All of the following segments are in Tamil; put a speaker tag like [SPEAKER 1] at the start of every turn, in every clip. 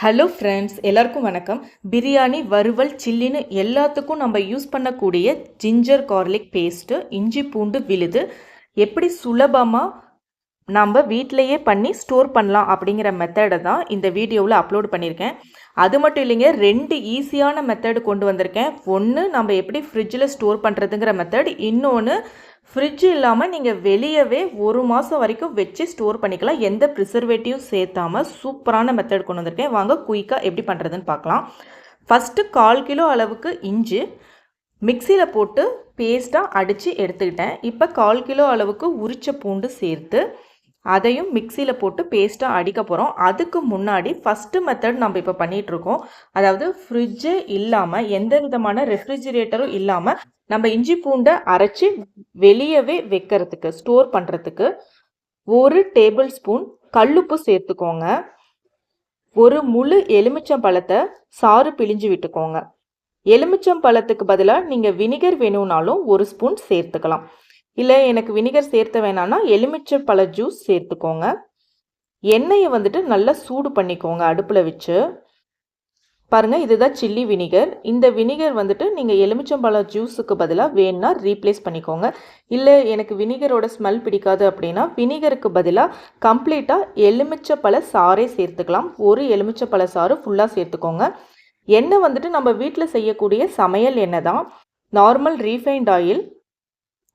[SPEAKER 1] ஹலோ ஃப்ரெண்ட்ஸ் எல்லாருக்கும் வணக்கம். பிரியாணி வறுவல் சில்லின்னு எல்லாத்துக்கும் நம்ம யூஸ் பண்ணக்கூடிய ஜிஞ்சர் கார்லிக் பேஸ்ட்டு இஞ்சி பூண்டு விழுது. எப்படி சுலபமாக நம்ம வீட்டிலையே பண்ணி ஸ்டோர் பண்ணலாம் அப்படிங்கிற மெத்தடை தான் இந்த வீடியோவில் அப்லோட் பண்ணியிருக்கேன். அது மட்டும் இல்லைங்க ரெண்டு ஈஸியான மெத்தடு கொண்டு வந்திருக்கேன். ஒன்று நம்ம எப்படி ஃப்ரிட்ஜில் ஸ்டோர் பண்ணுறதுங்கிற மெத்தட் இன்னொன்று ஃப்ரிட்ஜ் இல்லாமல் நீங்கள் வெளியவே ஒரு மாதம் வரைக்கும் வச்சு ஸ்டோர் பண்ணிக்கலாம். எந்த ப்ரிசர்வேட்டிவும் சேர்த்தாமல் சூப்பரான மெத்தட் கொண்டு வந்திருக்கேன். வாங்க குயிக்காக எப்படி பண்ணுறதுன்னு பார்க்கலாம். ஃபஸ்ட்டு கால் கிலோ அளவுக்கு இஞ்சி மிக்சியில் போட்டு பேஸ்ட்டாக அடித்து எடுத்துக்கிட்டேன். இப்போ கால் கிலோ அளவுக்கு உரிச்ச பூண்டு சேர்த்து அதையும் மிக்சியில் போட்டு பேஸ்ட்டாக அடிக்க போகிறோம் அதுக்கு முன்னாடி ஃபஸ்ட்டு மெத்தட் நம்ம இப்போ பண்ணிகிட்ருக்கோம் அதாவது ஃப்ரிட்ஜு இல்லாமல் எந்த விதமான ரெஃப்ரிஜிரேட்டரும் இல்லாமல் நம்ம இஞ்சி பூண்டை அரைச்சி வெளியவே வைக்கிறதுக்கு ஸ்டோர் பண்ணுறதுக்கு ஒரு டேபிள் ஸ்பூன் கல்லுப்பு சேர்த்துக்கோங்க. ஒரு முழு எலுமிச்சம் பழத்தை சாறு பிழிஞ்சு விட்டுக்கோங்க. எலுமிச்சம் பழத்துக்கு பதிலாக நீங்கள் வினிகர் வேணும்னாலும் ஒரு ஸ்பூன் சேர்த்துக்கலாம். இல்லை எனக்கு வினிகர் சேர்த்த வேணாம்னா எலுமிச்சை பழ ஜூஸ் சேர்த்துக்கோங்க. எண்ணெயை வந்துட்டு நல்லா சூடு பண்ணிக்கோங்க அடுப்பில் வச்சு. பாருங்கள் இதுதான் சில்லி வினிகர். இந்த வினிகர் வந்துட்டு நீங்கள் எலுமிச்சம்பழ ஜூஸுக்கு பதிலாக வேணுன்னா ரீப்ளேஸ் பண்ணிக்கோங்க. இல்லை எனக்கு வினிகரோட ஸ்மெல் பிடிக்காது அப்படின்னா வினிகருக்கு பதிலாக கம்ப்ளீட்டாக எலுமிச்சப்பழ சாறே சேர்த்துக்கலாம். ஒரு எலுமிச்சப்பழ சாறு ஃபுல்லாக சேர்த்துக்கோங்க. எண்ணெய் வந்துட்டு நம்ம வீட்டில் செய்யக்கூடிய சமையல் எண்ணெய் தான். நார்மல் ரீஃபைண்ட் ஆயில்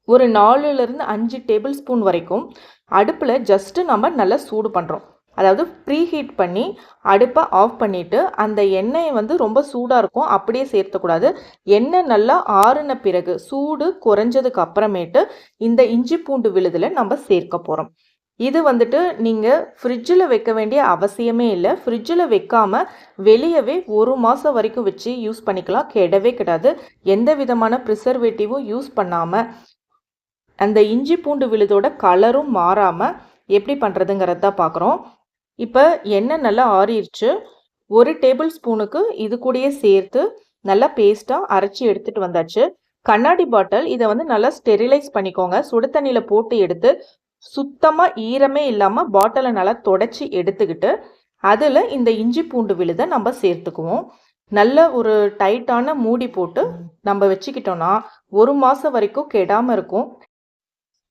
[SPEAKER 1] ஒரு நாலுலேருந்து அஞ்சு டேபிள் ஸ்பூன் வரைக்கும் அடுப்பில் ஜஸ்ட்டு நம்ம நல்லா சூடு பண்ணுறோம் அதாவது ப்ரீ ஹீட் பண்ணி அடுப்பை ஆஃப் பண்ணிவிட்டு அந்த எண்ணெயை வந்து ரொம்ப சூடாக இருக்கும் அப்படியே சேர்த்தக்கூடாது எண்ணெய் நல்லா ஆறுன பிறகு சூடு குறைஞ்சதுக்கு அப்புறமேட்டு இந்த இஞ்சி பூண்டு விழுதில் நம்ம சேர்க்க போகிறோம் இது வந்துட்டு நீங்கள் ஃப்ரிட்ஜில் வைக்க வேண்டிய அவசியமே இல்லை. ஃப்ரிட்ஜில் வைக்காமல் வெளியவே ஒரு மாதம் வரைக்கும் வச்சு யூஸ் பண்ணிக்கலாம். கெடவே கிடாது. எந்த விதமான ப்ரிசர்வேட்டிவும் யூஸ் பண்ணாமல் அந்த இஞ்சி பூண்டு விழுதோட கலரும் மாறாமல் எப்படி பண்ணுறதுங்கிறது தான் பார்க்குறோம் இப்போ எண்ணெய் நல்லா ஆறிடுச்சு ஒரு டேபிள் ஸ்பூனுக்கு இது கூடயே சேர்த்து நல்லா பேஸ்ட்டாக அரைச்சி எடுத்துகிட்டு வந்தாச்சு. கண்ணாடி பாட்டில் இதை வந்து நல்லா ஸ்டெரிலைஸ் பண்ணிக்கோங்க. சுடு தண்ணியில் போட்டு எடுத்து சுத்தமாக ஈரமே இல்லாமல் பாட்டிலை நல்லா தொடச்சி எடுத்துக்கிட்டு அதில் இந்த இஞ்சி பூண்டு விழுதை நம்ம சேர்த்துக்குவோம். நல்ல ஒரு டைட்டான மூடி போட்டு நம்ம வச்சுக்கிட்டோன்னா ஒரு மாதம் வரைக்கும் கெடாமல் இருக்கும்.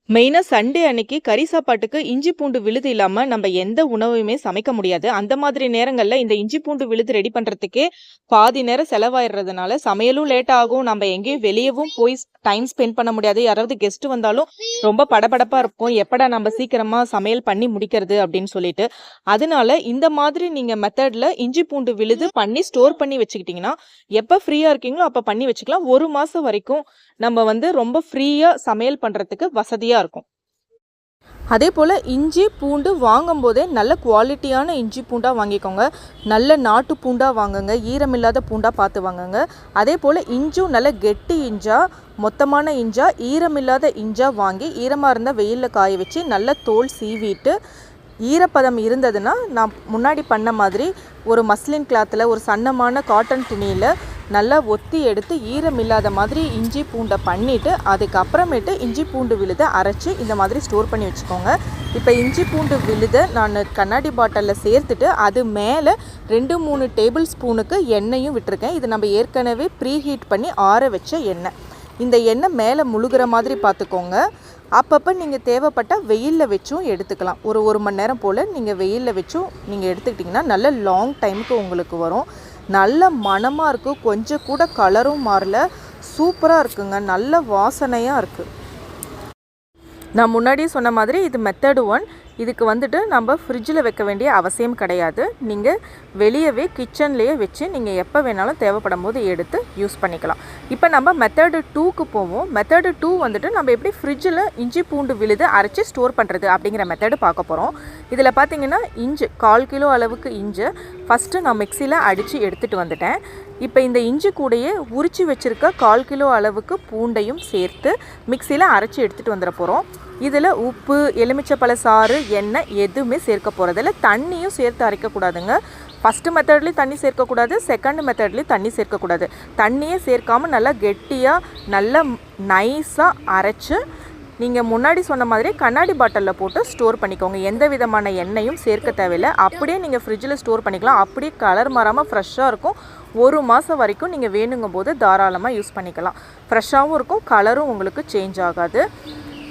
[SPEAKER 1] மெயினாக சண்டே அன்னைக்கு கறி சாப்பாட்டுக்கு இஞ்சி பூண்டு விழுது இல்லாமல் நம்ம எந்த உணவுமே சமைக்க முடியாது. அந்த மாதிரி நேரங்களில் இந்த இஞ்சி பூண்டு விழுது ரெடி பண்ணுறதுக்கே பாதி நேரம் செலவாயிடுறதுனால சமையலும் லேட் ஆகும். நம்ம எங்கேயும் வெளியவும் போய் டைம் ஸ்பெண்ட் பண்ண முடியாது. யாராவது கெஸ்ட் வந்தாலும் ரொம்ப படபடப்பாக இருக்கும் எப்படா நம்ம சீக்கிரமாக சமையல் பண்ணி முடிக்கிறது அப்படின்னு சொல்லிட்டு. அதனால இந்த மாதிரி நீங்கள் மெத்தடில் இஞ்சி பூண்டு விழுது பண்ணி ஸ்டோர் பண்ணி வச்சுக்கிட்டிங்கன்னா எப்போ ஃப்ரீயாக இருக்கீங்களோ அப்போ பண்ணி வச்சுக்கலாம். ஒரு மாதம் வரைக்கும் நம்ம வந்து ரொம்ப ஃப்ரீயாக சமையல் பண்ணுறதுக்கு வசதியாக இருக்கும். அதே போல் இஞ்சி பூண்டு வாங்கும்போதே நல்ல குவாலிட்டியான இஞ்சி பூண்டாக வாங்கிக்கோங்க. நல்ல நாட்டு பூண்டாக வாங்குங்க. ஈரமில்லாத பூண்டாக பார்த்து வாங்குங்க. அதே போல் இஞ்சும் நல்ல கெட்டி இஞ்சா மொத்தமான இஞ்சா ஈரமில்லாத இஞ்சாக வாங்கி ஈரமாக இருந்தால் வெயிலில் காய வச்சு நல்ல தோல் சீவிட்டு ஈரப்பதம் இருந்ததுன்னா நான் முன்னாடி பண்ண மாதிரி ஒரு மஸ்லின் கிளாத்தில் ஒரு சன்னமான காட்டன் துணியில் நல்லா ஒத்தி எடுத்து ஈரம் இல்லாத மாதிரி இஞ்சி பூண்டை பண்ணிவிட்டு அதுக்கப்புறமேட்டு இஞ்சி பூண்டு விழுதை அரைச்சி இந்த மாதிரி ஸ்டோர் பண்ணி வச்சுக்கோங்க. இப்போ இஞ்சி பூண்டு விழுதை நான் கண்ணாடி பாட்டிலில் சேர்த்துட்டு அது மேலே ரெண்டு மூணு டேபிள் ஸ்பூனுக்கு எண்ணெயும் விட்டுருக்கேன். இது நம்ம ஏற்கனவே ப்ரீ ஹீட் பண்ணி ஆற வச்ச எண்ணெய். இந்த எண்ணெய் மேலே முழுகிற மாதிரி பார்த்துக்கோங்க. அப்பப்போ நீங்கள் தேவைப்பட்டால் வெயிலில் வச்சும் எடுத்துக்கலாம். ஒரு ஒரு மணி நேரம் போல் நீங்கள் வெயிலில் வச்சும் நீங்கள் எடுத்துக்கிட்டிங்கன்னா நல்ல லாங் டைமுக்கு உங்களுக்கு வரும். நல்ல மணமாக இருக்கும் கொஞ்சம் கூட கலரும் மாறல. சூப்பராக இருக்குங்க. நல்ல வாசனையாக இருக்குது நான் முன்னாடியே சொன்ன மாதிரி இது மெத்தடு ஒன் இதுக்கு வந்துட்டு நம்ம ஃப்ரிட்ஜில் வைக்க வேண்டிய அவசியம் கிடையாது. நீங்கள் வெளியவே கிச்சன்லேயே வச்சு நீங்கள் எப்போ வேணாலும் தேவைப்படும் போது எடுத்து யூஸ் பண்ணிக்கலாம். இப்போ நம்ம மெத்தடு டூக்கு போவோம். மெத்தடு டூ வந்துட்டு நம்ம எப்படி ஃப்ரிட்ஜில் இஞ்சி பூண்டு விழுது அரைச்சி ஸ்டோர் பண்ணுறது அப்படிங்கிற மெத்தடு பார்க்க போகிறோம் இதில் பார்த்தீங்கன்னா இஞ்சி கால் கிலோ அளவுக்கு இஞ்சி ஃபஸ்ட்டு நான் மிக்சியில் அடித்து எடுத்துகிட்டு வந்துட்டேன். இப்போ இந்த இஞ்சி கூடையே உரித்து வச்சுருக்க கால் கிலோ அளவுக்கு பூண்டையும் சேர்த்து மிக்சியில் அரைச்சி எடுத்துகிட்டு வந்துட போகிறோம் இதில் உப்பு எலுமிச்சப்பழ சாறு எண்ணெய் எதுவுமே சேர்க்க போகிறதில்ல தண்ணியும் சேர்த்து அரைக்கக்கூடாதுங்க. ஃபஸ்ட்டு மெத்தட்லேயும் தண்ணி சேர்க்கக்கூடாது செகண்ட் மெத்தட்லேயும் தண்ணி சேர்க்கக்கூடாது. தண்ணியே சேர்க்காமல் நல்லா கெட்டியாக நல்லா நைஸாக அரைச்சி நீங்கள் முன்னாடி சொன்ன மாதிரி கண்ணாடி பாட்டிலில் போட்டு ஸ்டோர் பண்ணிக்கோங்க. எந்த விதமான எண்ணெயும் சேர்க்க தேவையில்லை. அப்படியே நீங்கள் ஃப்ரிட்ஜில் ஸ்டோர் பண்ணிக்கலாம். அப்படியே கலர் மாறாமல் ஃப்ரெஷ்ஷாக இருக்கும். ஒரு மாதம் வரைக்கும் நீங்கள் வேணுங்கும் போது தாராளமாக யூஸ் பண்ணிக்கலாம். ஃப்ரெஷ்ஷாகவும் இருக்கும் கலரும் உங்களுக்கு சேஞ்ச் ஆகாது.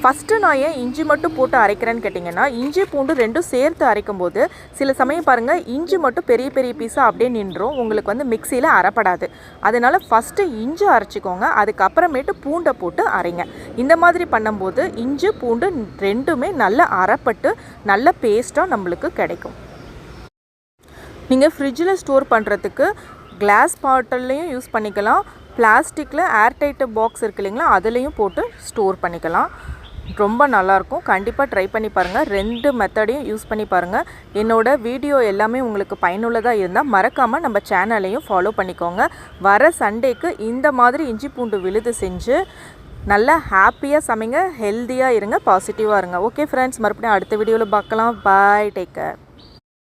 [SPEAKER 1] ஃபஸ்ட்டு நான் ஏன் இஞ்சி மட்டும் போட்டு அரைக்கிறேன்னு கேட்டிங்கன்னா இஞ்சி பூண்டு ரெண்டும் சேர்த்து அரைக்கும் போது சில சமயம் பாருங்கள் இஞ்சி மட்டும் பெரிய பெரிய பீஸாக அப்படியே நின்றோம் உங்களுக்கு வந்து மிக்சியில் அரைப்படாது. அதனால் ஃபஸ்ட்டு இஞ்சி அரைச்சிக்கோங்க அதுக்கப்புறமேட்டு பூண்டை போட்டு அரைங்க. இந்த மாதிரி பண்ணும்போது இஞ்சி பூண்டு ரெண்டுமே நல்லா அரைப்பட்டு நல்ல பேஸ்ட்டாக நம்மளுக்கு கிடைக்கும். நீங்கள் ஃப்ரிட்ஜில் ஸ்டோர் பண்ணுறதுக்கு கிளாஸ் பாட்டில்லையும் யூஸ் பண்ணிக்கலாம் பிளாஸ்டிக்கில் ஏர்டைட்டு பாக்ஸ் இருக்கு இல்லைங்களா அதுலேயும் போட்டு ஸ்டோர் பண்ணிக்கலாம். ரொம்ப நல்லாயிருக்கும். கண்டிப்பாக ட்ரை பண்ணி பாருங்கள் ரெண்டு மெத்தடையும் யூஸ் பண்ணி பாருங்கள் என்னோடய வீடியோ எல்லாமே உங்களுக்கு பயனுள்ளதாக இருந்தால் மறக்காமல் நம்ம சேனலையும் ஃபாலோ பண்ணிக்கோங்க. வர சண்டேக்கு இந்த மாதிரி இஞ்சி பூண்டு விழுது செஞ்சு நல்லா ஹாப்பியாக சமைங்க. ஹெல்த்தியாக இருங்க. பாசிட்டிவாக இருங்க. ஓகே ஃப்ரெண்ட்ஸ் மறுபடியும் அடுத்த வீடியோவில் பார்க்கலாம். Bye take care